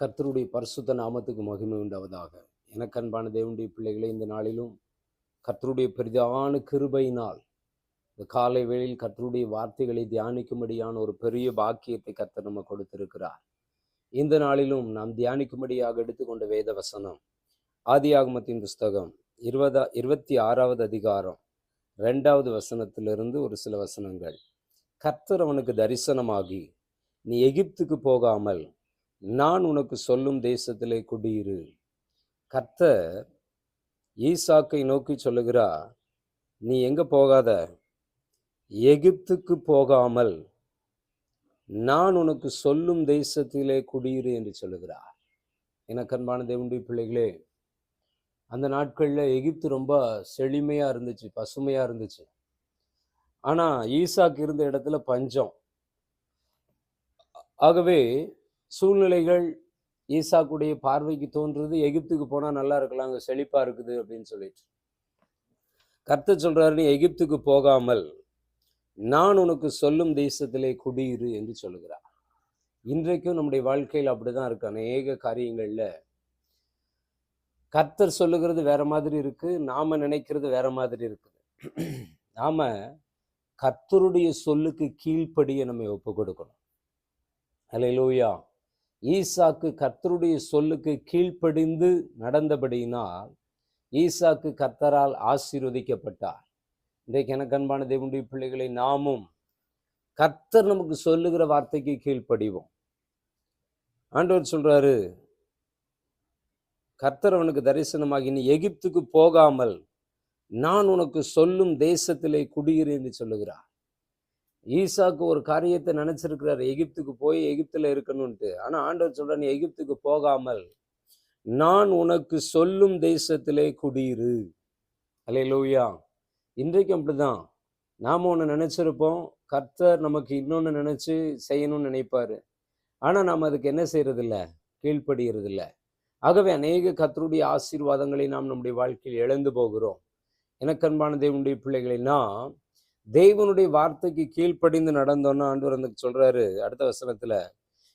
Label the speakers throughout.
Speaker 1: கர்த்தருடைய பரிசுத்த நாமத்துக்கு மகிமை உண்டாவதாக. எனக்கன்பான தேவனுடைய பிள்ளைகளை இந்த நாளிலும் கர்த்தருடைய பெரிதான கிருபையினால் இந்த காலை வேளையில் கர்த்தருடைய வார்த்தைகளை தியானிக்கும்படியான ஒரு பெரிய பாக்கியத்தை கர்த்தர் நம்ம கொடுத்திருக்கிறார். இந்த நாளிலும் நாம் தியானிக்கும்படியாக எடுத்துக்கொண்ட வேத வசனம் ஆதியாகமத்தின் புஸ்தகம் இருபதா இருபத்தி ஆறாவது அதிகாரம் ரெண்டாவது வசனத்திலிருந்து ஒரு சில வசனங்கள். கர்த்தர் அவனுக்கு தரிசனமாகி நீ எகிப்துக்கு போகாமல் நான் உனக்கு சொல்லும் தேசத்திலே குடியிரு. கர்த்தர் ஈசாக்கை நோக்கி சொல்லுகிறா நீ எங்க போகாத? எகிப்துக்கு போகாமல் நான் உனக்கு சொல்லும் தேசத்திலே குடியிரு என்று சொல்லுகிறார். எனக்கு அன்பான தேவனுடைய பிள்ளைகளே அந்த நாட்களில் எகிப்து ரொம்ப செழுமையாக இருந்துச்சு பசுமையாக இருந்துச்சு. ஆனால் ஈசாக்கு இருந்த இடத்துல பஞ்சம். ஆகவே சூழ்நிலைகள் ஈசாக்குடைய பார்வைக்கு தோன்றுறது எகிப்துக்கு போனால் நல்லா இருக்கலாம் அங்க செழிப்பாக இருக்குது அப்படின்னு சொல்லிட்டு. கர்த்தர் சொல்றாரு நீ எகிப்துக்கு போகாமல் நான் உனக்கு சொல்லும் தேசத்திலே குடியிரு என்று சொல்லுகிறார். இன்றைக்கும் நம்முடைய வாழ்க்கையில் அப்படிதான் இருக்கு. அநேக காரியங்களில் கர்த்தர் சொல்லுகிறது வேற மாதிரி இருக்கு நாம நினைக்கிறது வேற மாதிரி இருக்குது நாம கர்த்தருடைய சொல்லுக்கு கீழ்ப்படியை நம்ம ஒப்பு கொடுக்கணும் அல்லேலூயா ஈசாக்கு கர்த்தருடைய சொல்லுக்கு கீழ்ப்படிந்து நடந்தபடியினால் ஈசாக்கு கர்த்தரால் ஆசீர்வதிக்கப்பட்டார். இன்றைக்கு எனக்கு அன்பான தேவனுடைய பிள்ளைகளை நாமும் கர்த்தர் நமக்கு சொல்லுகிற வார்த்தைக்கு கீழ்ப்படிவோம். ஆண்டவர் சொல்றாரு கர்த்தர் அவனுக்கு தரிசனமாகி நீ எகிப்துக்கு போகாமல் நான் உனக்கு சொல்லும் தேசத்திலே குடியிரு என்று சொல்லுகிறார். ஈசாக்கு ஒரு காரியத்தை நினச்சிருக்கிறார். எகிப்துக்கு போய் எகிப்தில் இருக்கணும்ட்டு ஆனால் ஆண்டவர் சொல்ற நீ எகிப்துக்கு போகாமல் நான் உனக்கு சொல்லும் தேசத்திலே குடியிரு. அல்லேலூயா இன்றைக்கும் அப்படிதான். நாம ஒன்று நினச்சிருப்போம். கர்த்தர் நமக்கு இன்னொன்று நினச்சி செய்யணும்னு நினைப்பாரு. ஆனால் நாம் அதுக்கு என்ன செய்யறது கீழ்ப்படுகிறதில்ல ஆகவே அநேக கர்த்தருடைய ஆசீர்வாதங்களை நாம் நம்முடைய வாழ்க்கையில் இழந்து போகிறோம். எனக்கன்பான தேவனுடைய பிள்ளைகளை நாம் தேவனுடைய வார்த்தைக்கு கீழ்ப்படிந்து நடந்தோன்னா ஆண்டவர் அந்த சொல்றாரு அடுத்த வசனத்துல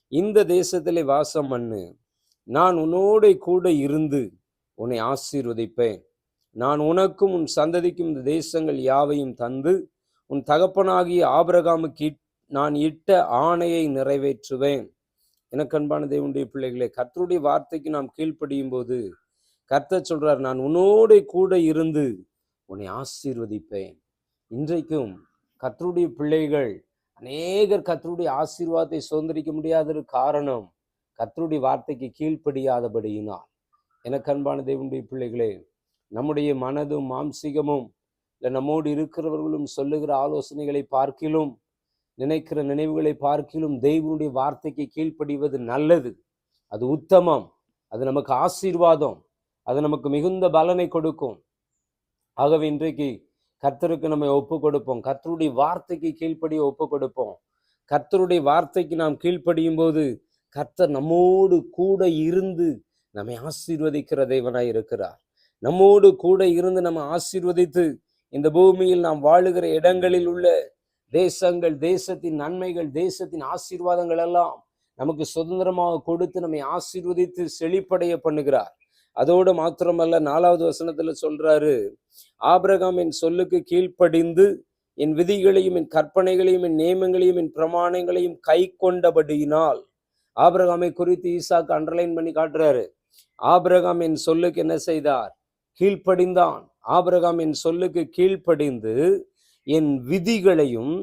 Speaker 1: இந்த தேசத்திலே வாசம் பண்ணு. நான் உன்னோட கூட இருந்து உன்னை ஆசீர்வதிப்பேன். நான் உனக்கும் உன் சந்ததிக்கும் இந்த தேசங்கள் யாவையும் தந்து உன் தகப்பனாகிய ஆபிரகாமுக்கு இட்- நான் இட்ட ஆணையை நிறைவேற்றுவேன். எனக்கன்பான தேவனுடைய பிள்ளைகளே கர்த்தருடைய வார்த்தைக்கு நாம் கீழ்ப்படியும் போது கர்த்தர் சொல்றார் நான் உன்னோட கூட இருந்து உன்னை ஆசீர்வதிப்பேன். இன்றைக்கும் கத்தருடைய பிள்ளைகள் அநேகர் கத்தருடைய ஆசீர்வாதத்தை சுதந்திரிக்க முடியாத காரணம் கத்தருடைய வார்த்தைக்கு கீழ்ப்படியாதபடியினால். எனக்கு அன்பான தேவனுடைய பிள்ளைகளே நம்முடைய மனதும் மாம்சிகமும் இல்லை நம்மோடு இருக்கிறவர்களும் சொல்லுகிற ஆலோசனைகளை பார்க்கிலும் நினைக்கிற நினைவுகளை பார்க்கிலும் தெய்வனுடைய வார்த்தைக்கு கீழ்ப்படிவது நல்லது. அது உத்தமம். அது நமக்கு ஆசீர்வாதம். அது நமக்கு மிகுந்த பலனை கொடுக்கும். ஆகவே இன்றைக்கு கர்த்தருக்கு நம்ம ஒப்பு கொடுப்போம் கர்த்தருடைய வார்த்தைக்கு கீழ்ப்படிய ஒப்பு கொடுப்போம் கர்த்தருடைய வார்த்தைக்கு நாம் கீழ்ப்படியும் போது கர்த்தர் நம்மோடு கூட இருந்து நம்மை ஆசீர்வதிக்கிற தேவனாய் இருக்கிறார். நம்மோடு கூட இருந்து நம்ம ஆசீர்வதித்து இந்த பூமியில் நாம் வாழுகிற இடங்களில் உள்ள தேசங்கள் தேசத்தின் நன்மைகள் தேசத்தின் ஆசீர்வாதங்கள் எல்லாம் நமக்கு சுதந்திரமாக கொடுத்து நம்மை ஆசீர்வதித்து செழிப்படைய பண்ணுகிறார். அதோடு மாத்திரமல்ல நாலாவது வசனத்துல சொல்றாரு ஆபிரகாம் என் சொல்லுக்கு கீழ்ப்படிந்து என் விதிகளையும் என் கற்பனைகளையும் என் நியமங்களையும் என் பிரமாணங்களையும் கை கொண்டபடியினால் ஆபிரகாமை குறித்து ஈசாக்கு அண்டர்லைன் பண்ணி காட்டுறாரு. ஆபிரகாம் என் சொல்லுக்கு என்ன செய்தார்? கீழ்ப்படிந்தான். ஆபிரகாம் என் சொல்லுக்கு கீழ்ப்படிந்து என் விதிகளையும்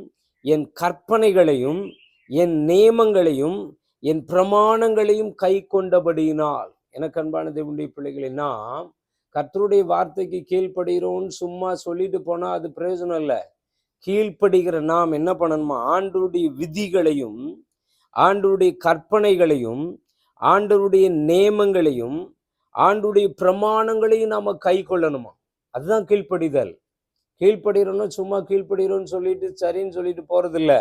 Speaker 1: என் கற்பனைகளையும் என் நியமங்களையும் என் பிரமாணங்களையும் கை கொண்டபடியினால் எனக்கு அன்பான தேவனுடைய பிள்ளைகளை நாம் கர்த்தருடைய வார்த்தைக்கு கீழ்ப்படுகிறோன்னு சும்மா சொல்லிட்டு போனா அது பிரயோஜனம் இல்லை. கீழ்ப்படுகிற நாம் என்ன பண்ணணுமா? ஆண்டருடைய விதிகளையும் ஆண்டருடைய கற்பனைகளையும் ஆண்டவருடைய நியமங்களையும் ஆண்டுடைய பிரமாணங்களையும் நாம கை கொள்ளணுமா? அதுதான் கீழ்ப்படிதல். கீழ்ப்படுகிறோம்னா சும்மா கீழ்ப்படுகிறோம்னு சொல்லிட்டு சரின்னு சொல்லிட்டு போறதில்ல.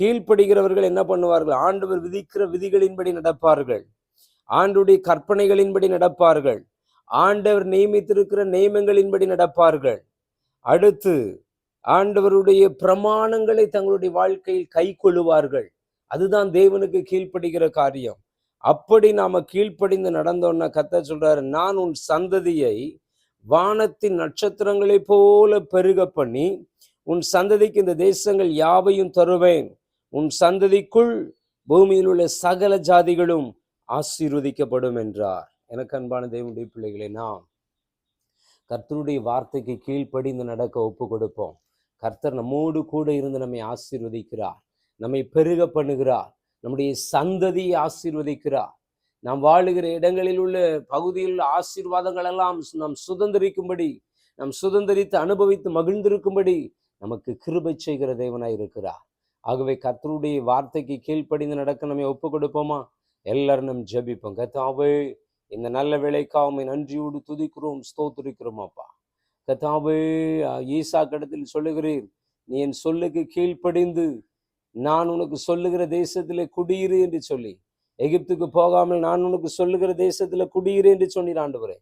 Speaker 1: கீழ்ப்படுகிறவர்கள் என்ன பண்ணுவார்கள்? ஆண்டவர் விதிக்கிற விதிகளின்படி நடப்பார்கள். ஆண்டுடைய கற்பனைகளின்படி நடப்பார்கள். ஆண்டவர் நியமித்திருக்கிற நியமங்களின்படி நடப்பார்கள். அடுத்து ஆண்டவருடைய பிரமாணங்களை தங்களுடைய வாழ்க்கையில் கை கொள்ளுவார்கள். அதுதான் தேவனுக்கு கீழ்ப்படுகிற காரியம். அப்படி நாம கீழ்ப்படிந்து நடந்தோம்னா கத்த சொல்றாரு நான் உன் சந்ததியை வானத்தின் நட்சத்திரங்களைப் போல பெருக பண்ணி உன் சந்ததிக்கு இந்த தேசங்கள் யாவையும் தருவேன். உன் சந்ததிக்குள் பூமியில் உள்ள சகல ஜாதிகளும் ஆசீர்வதிக்கப்படும் என்றார் எனக்கு அன்பான தெய்வனுடைய பிள்ளைகளை நாம் கர்த்தருடைய வார்த்தைக்கு கீழ்ப்படிந்து நடக்க ஒப்பு கொடுப்போம் கர்த்தர் நம்மோடு கூட இருந்து நம்மை ஆசீர்வதிக்கிறார். நம்மை பெருக பண்ணுகிறார். நம்முடைய சந்ததியை ஆசீர்வதிக்கிறார். நாம் வாழுகிற இடங்களில் உள்ள பகுதியில் உள்ள ஆசீர்வாதங்கள் எல்லாம் நாம் சுதந்திரிக்கும்படி நாம் சுதந்திரித்து அனுபவித்து மகிழ்ந்திருக்கும்படி நமக்கு கிருபை செய்கிற தேவனாய் இருக்கிறார் ஆகவே கர்த்தருடைய வார்த்தைக்கு கீழ்ப்படிந்து நடக்க நம்ம ஒப்பு கொடுப்போமா எல்லாரும் நம் ஜெபிப்போம் கத்தாவே இந்த நல்ல வேலைக்காக நன்றியோடு துதிக்கிறோம் ஸ்தோத்திரிக்கிறோம் அப்பா. கத்தாவே ஈசா கடத்தில் சொல்லுகிறேன் நீ என் சொல்லுக்கு கீழ்ப்படிந்து நான் உனக்கு சொல்லுகிற தேசத்தில் குடியிரு என்று சொல்லி. எகிப்துக்கு போகாமல் நான் உனக்கு சொல்லுகிற தேசத்தில் குடியிரு என்று சொன்னீர் ஆண்டவரே.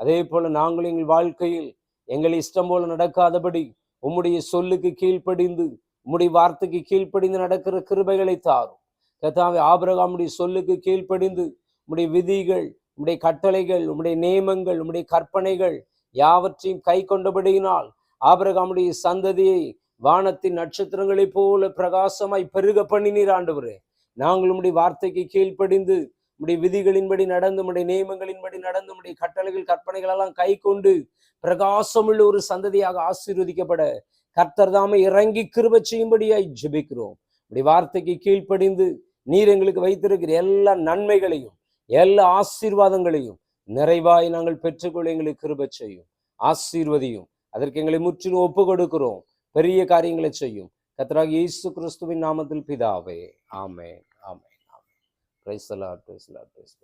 Speaker 1: அதே போல நாங்கள் எங்கள் வாழ்க்கையில் எங்கள் இஷ்டம் போல நடக்காதபடி உம்முடைய சொல்லுக்கு கீழ்ப்படிந்து உம்முடைய வார்த்தைக்கு கீழ்ப்படிந்து நடக்கிற கிருபைகளை தாரும். கத்தாவே ஆபிரகாமுடைய சொல்லுக்கு கீழ்ப்படிந்து உம்முடைய விதிகள் உம்முடைய கட்டளைகள் உம்முடைய நியமங்கள் உம்முடைய கற்பனைகள் யாவற்றையும் கை கொண்டபடியினால் ஆபிரகாமுடைய சந்ததியை வானத்தின் நட்சத்திரங்களைப் போல பிரகாசமாய் பெருக பண்ணினீர் ஆண்டவரே. நாங்கள் உம்முடைய வார்த்தைக்கு கீழ்ப்படிந்து உம்முடைய விதிகளின்படி நடந்து உம்முடைய நியமங்களின்படி நடந்து உம்முடைய கட்டளைகள் கற்பனைகள் எல்லாம் கை கொண்டு பிரகாசமுள்ள ஒரு சந்ததியாக ஆசீர்வதிக்கப்பட கர்த்தர் தாமே இறங்கி கிருப செய்யும்படியாய் ஜெபிக்கிறோம். இப்படி வார்த்தைக்கு கீழ்ப்படிந்து நீர் எங்களுக்கு வைத்திருக்கிற எல்லா நன்மைகளையும் எல்லா ஆசீர்வாதங்களையும் நிறைவாய் நாங்கள் பெற்றுக்கொள்ள எங்களுக்கு கிருப செய்யும். ஆசீர்வதியும். அதற்கு எங்களை முற்றிலும் ஒப்பு கொடுக்கிறோம் பெரிய காரியங்களை செய்யும். கத்ராக் இயேசு கிறிஸ்துவின் நாமத்தில் பிதாவே. ஆமே ஆமே ஆமே பிரைஸ் பிரைஸ் பிரைஸ்